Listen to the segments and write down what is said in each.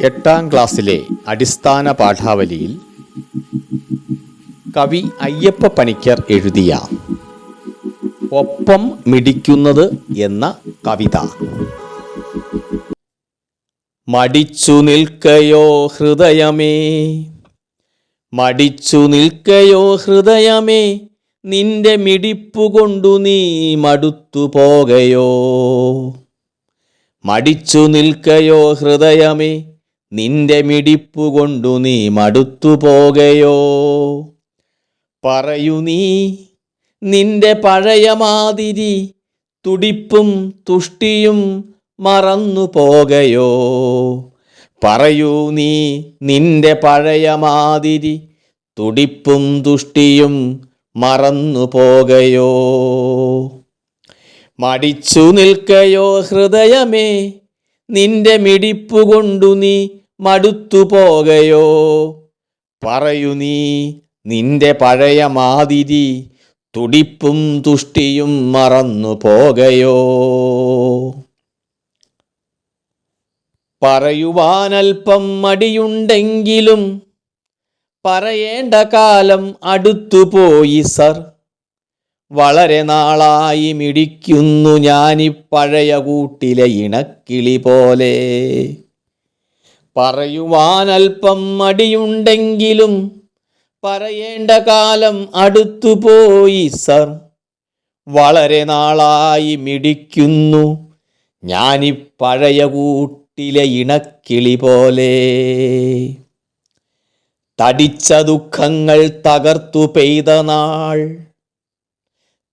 എട്ടാം ക്ലാസ്സിലെ അടിസ്ഥാന പാഠാവലിയിൽ കവി അയ്യപ്പ പണിക്കർ എഴുതിയ ഒപ്പം മിടിക്കുന്നത് എന്ന കവിത. മടിച്ചു നിൽക്കയോ ഹൃദയമേ? മടിച്ചു നിൽക്കയോ ഹൃദയമേ? നിന്റെ മിടിപ്പു കൊണ്ടു നീ മടുത്തു പോകയോ? മടിച്ചു നിൽക്കയോ ഹൃദയമേ? നിന്റെ മിടിപ്പു കൊണ്ടു നീ മടുത്തു പോകയോ? പറയു നീ നിന്റെ പഴയ മാതിരി തുടിപ്പും തുഷ്ടിയും മറന്നു പോകയോ? പറയൂ നീ നിന്റെ പഴയ മാതിരി തുടിപ്പും തുഷ്ടിയും മറന്നു പോകയോ? മടിച്ചു നിൽക്കയോ ഹൃദയമേ നിന്റെ മിടിപ്പുകൊണ്ടു നീ മടുത്തു പറയു നീ നിന്റെ പഴയ മാതിരി തുടിപ്പും തുഷ്ടിയും മറന്നു പോകയോ? പറയുവാനൽപ്പം മടിയുണ്ടെങ്കിലും പറയേണ്ട കാലം അടുത്തുപോയി സർ. വളരെ നാളായി മിടിക്കുന്നു ഞാനിപ്പഴയ പഴയ കൂട്ടിലെ ഇണക്കിളി പോലെ. പറയുവാനൽപ്പം മടിയുണ്ടെങ്കിലും പറയേണ്ട കാലം അടുത്തുപോയി സർ. വളരെ നാളായി മിടിക്കുന്നു ഞാനീ പഴയ കൂട്ടിലെ ഇണക്കിളി പോലെ. തടിച്ച ദുഃഖങ്ങൾ തകർത്തു പെയ്ത നാൾ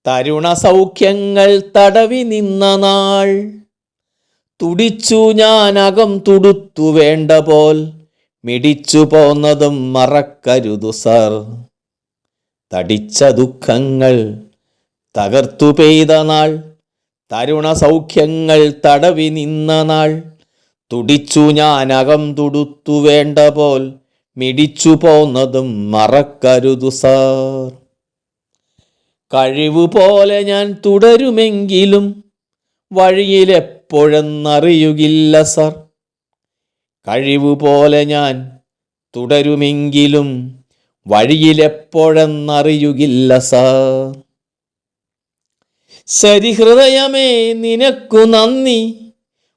തരുണ സൗഖ്യങ്ങൾ തടവി നിന്ന നാൾ തുടിച്ചു ഞാൻ അകം തുടുത്തു വേണ്ട പോൽ മിടിച്ചു പോന്നതും മറക്കരുതു സർ. തടിച്ച ദുഃഖങ്ങൾ തകർത്തു പെയ്ത നാൾ തരുണ സൗഖ്യങ്ങൾ തടവി നിന്ന നാൾ തുടിച്ചു ഞാൻ അകം തുടുത്തു വേണ്ട പോൽ മിടിച്ചു പോന്നതും മറക്കരുതു സർ. കഴിവ് പോലെ ഞാൻ തുടരുമെങ്കിലും വഴിയിലെപ്പോഴെന്നറിയുകില്ല സർ. കഴിവുപോലെ ഞാൻ തുടരുമെങ്കിലും വഴിയിലെപ്പോഴെന്നറിയുകില്ല സർ. ശരി ഹൃദയമേ നിനക്കു നന്ദി.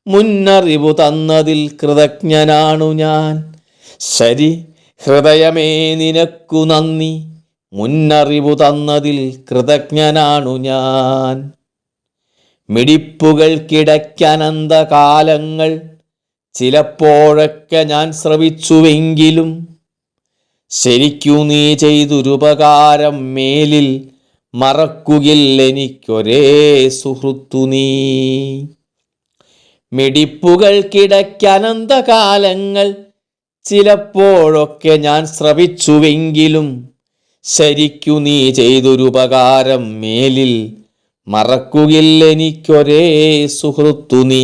മുന്നറിവു തന്നതിൽ കൃതജ്ഞനാണു ഞാൻ. ശരി ഹൃദയമേ നിനക്കു നന്ദി. മുന്നറിവു തന്നതിൽ കൃതജ്ഞനാണു ഞാൻ. മിടിപ്പുകൾക്കിടയ്ക്കനന്ത കാലങ്ങൾ ചിലപ്പോഴൊക്കെ ഞാൻ ശ്രവിച്ചുവെങ്കിലും ശരിക്കു നീ ചെയ്തൊരുപകാരം മേലിൽ മറക്കുകില്ലെനിക്കൊരേ സുഹൃത്തു നീ. മിടിപ്പുകൾക്കിടയ്ക്കനന്ത കാലങ്ങൾ ചിലപ്പോഴൊക്കെ ഞാൻ ശ്രവിച്ചുവെങ്കിലും ശരിക്കു നീ ചെയ്തൊരുപകാരം മേലിൽ മറക്കുകില്ലെനിക്കൊരേ സുഹൃത്തു നീ.